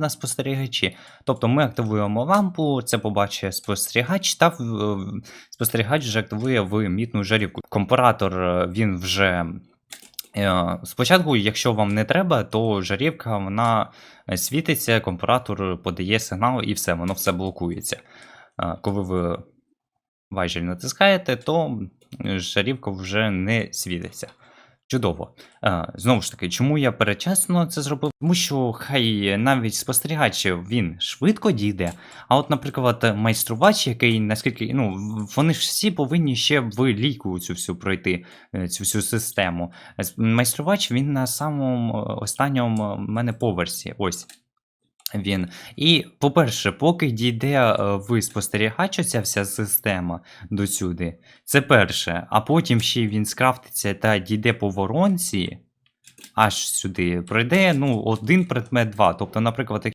на спостерігачі. Тобто ми активуємо лампу, це побачить спостерігач, та спостерігач вже активує вимітну жарівку. Компаратор е, він вже. е, Спочатку, якщо вам не треба, то жарівка вона світиться, компаратор подає сигнал і все, воно все блокується. Е, Коли ви важіль натискаєте, то жарівка вже не світиться. Чудово. Е, Знову ж таки, чому я передчасно це зробив? Тому що хай навіть спостерігач він швидко дійде. А от, наприклад, майструвач, який наскільки ну вони ж всі повинні ще в ліку цю всю пройти, е, цю всю систему. Майструвач він на самому е, останньому в мене поверсі. Ось. Він. І, по-перше, поки дійде ви в спостерігач ця вся система до сюди, це перше. А потім ще він скрафтиться та дійде по воронці, аж сюди, пройде ну, один предмет, два. Тобто, наприклад,